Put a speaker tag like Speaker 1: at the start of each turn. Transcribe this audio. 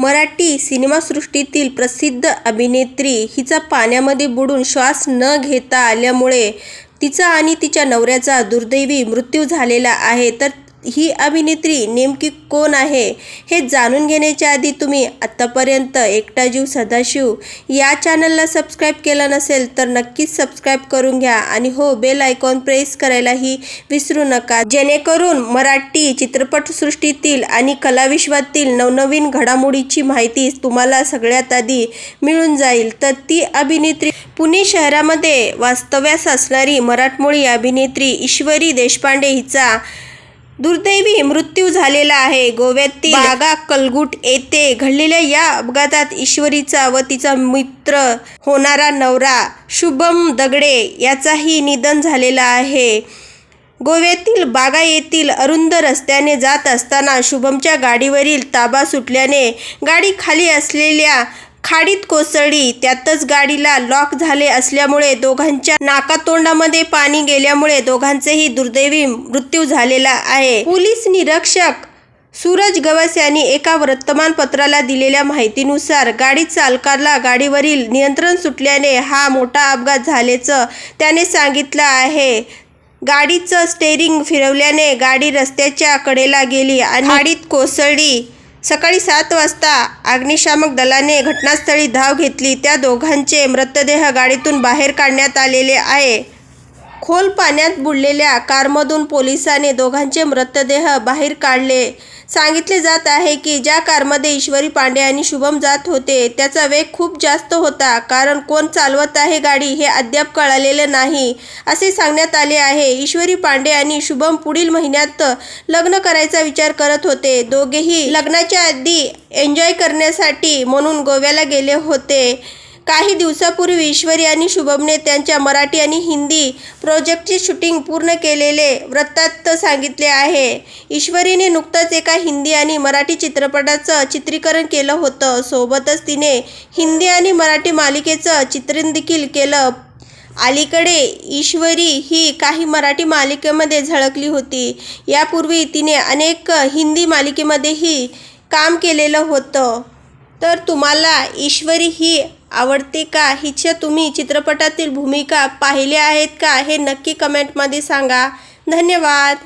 Speaker 1: मराठी सिनेमासृष्टीतील प्रसिद्ध अभिनेत्री हिचा पाण्यामध्ये बुडून श्वास न घेता आल्यामुळे तिचा आणि तिच्या नवऱ्याचा दुर्दैवी मृत्यू झालेला आहे. तर ही अभिनेत्री नेमकी कोण आहे हे जाणून घेण्याच्या आधी तुम्ही आत्तापर्यंत एकटा जीव सदाशिव या चॅनलला सबस्क्राईब केलं नसेल तर नक्कीच सबस्क्राईब करून घ्या आणि हो बेल आयकॉन प्रेस करायलाही विसरू नका. जेणेकरून मराठी चित्रपटसृष्टीतील आणि कलाविश्वातील नवनवीन घडामोडीची माहिती तुम्हाला सगळ्यात आधी मिळून जाईल. तर ती अभिनेत्री पुणे शहरामध्ये वास्तव्यास असणारी मराठमोळी अभिनेत्री ईश्वरी देशपांडे हिचा दुर्दैवी मृत्यू झालेला आहे. गोव्यातील बागा कलगुट येथे घडलेल्या या अपघातात ईश्वरीचा व तिचा मित्र होणारा नवरा शुभम दगडे याचाही निधन झालेला आहे. गोव्यातील बागा येथील अरुंद रस्त्याने जात असताना शुभमच्या गाडीवरील ताबा सुटल्याने गाडी खाली असलेल्या खाडीत कोसळली. त्यातच गाडीला लॉक झाले असल्यामुळे दोघांच्या नाकातोंडामध्ये पाणी गेल्यामुळे दोघांचेही दुर्दैवी मृत्यू झालेला आहे. पोलीस निरीक्षक सूरज गवस यांनी एका वर्तमानपत्राला दिलेल्या माहितीनुसार गाडी चालकाला गाडीवरील नियंत्रण सुटल्याने हा मोठा अपघात झाल्याचं त्याने सांगितलं आहे. गाडीचं स्टेरिंग फिरवल्याने गाडी रस्त्याच्या कडेला गेली आणि गाडीत कोसळली. सकाळी सात वाजता अग्निशामक दलाने घटनास्थळी धाव घेतली. त्या दोघांचे मृतदेह गाडीतून बाहेर काढण्यात आलेले आहे. खोल पाण्यात बुडलेल्या कारमधून पोलिसांनी दोघांचे मृतदेह बाहेर काढले. सांगितले जात आहे की ज्या कारमध्ये ईश्वरी पांडे आणि शुभम जात होते त्याचा वेग खूप जास्त होता. कारण कोण चालवत आहे गाडी हे अद्याप कळालेलं नाही. असे सांगण्यात आले आहे. ईश्वरी पांडे आणि शुभम पुढील महिन्यात लग्न करायचा विचार करत होते. दोघेही लग्नाच्या आधी एन्जॉय करण्यासाठी म्हणून गोव्याला गेले होते. काही दिवसापूर्वी ईश्वरी आणि शुभमने त्यांच्या मराठी आणि हिंदी प्रोजेक्टचे शूटिंग पूर्ण केलेले वृत्तात सांगितले आहे. ईश्वरीने नुकतंच एका हिंदी आणि मराठी चित्रपटाचं चित्रीकरण केलं होतं. सोबतच तिने हिंदी आणि मराठी मालिकेचं चित्रण देखील केलं. अलीकडे ईश्वरी ही काही मराठी मालिकेमध्ये झळकली होती. यापूर्वी तिने अनेक हिंदी मालिकेमध्येही काम केलेलं होतं. तर तुम्हाला ईश्वरी ही आवडते का? हिच्या तुम्ही चित्रपटातील भूमिका पाहिल्या आहेत का? हे नक्की कमेंटमध्ये सांगा. धन्यवाद.